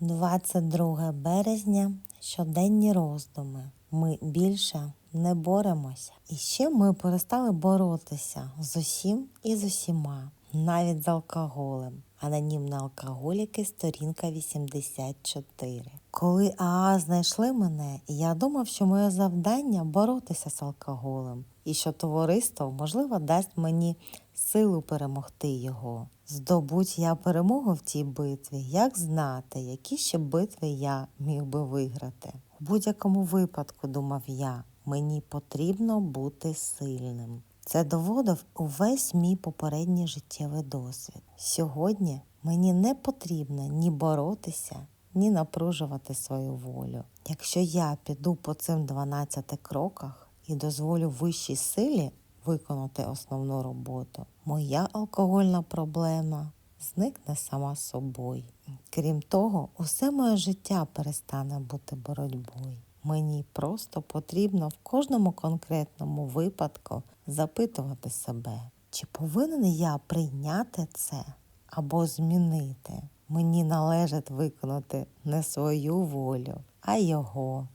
22 березня, щоденні роздуми. Ми більше не боремося. І ще ми перестали боротися з усім і з усіма, навіть з алкоголем. Анонімна алкоголіки, сторінка 84. Коли АА знайшли мене, я думав, що моє завдання боротися з алкоголем, і що товариство, можливо, дасть мені силу перемогти його. Здобудь я перемогу в цій битві, як знати, які ще битви я міг би виграти. У будь-якому випадку, думав я, мені потрібно бути сильним. Це доводив увесь мій попередній життєвий досвід. Сьогодні мені не потрібно ні боротися, ні напружувати свою волю. Якщо я піду по цим 12 кроках і дозволю вищій силі виконати основну роботу, моя алкогольна проблема зникне сама собою. Крім того, усе моє життя перестане бути боротьбою. Мені просто потрібно в кожному конкретному випадку запитувати себе, чи повинен я прийняти це або змінити. Мені належить виконати не свою волю, а його.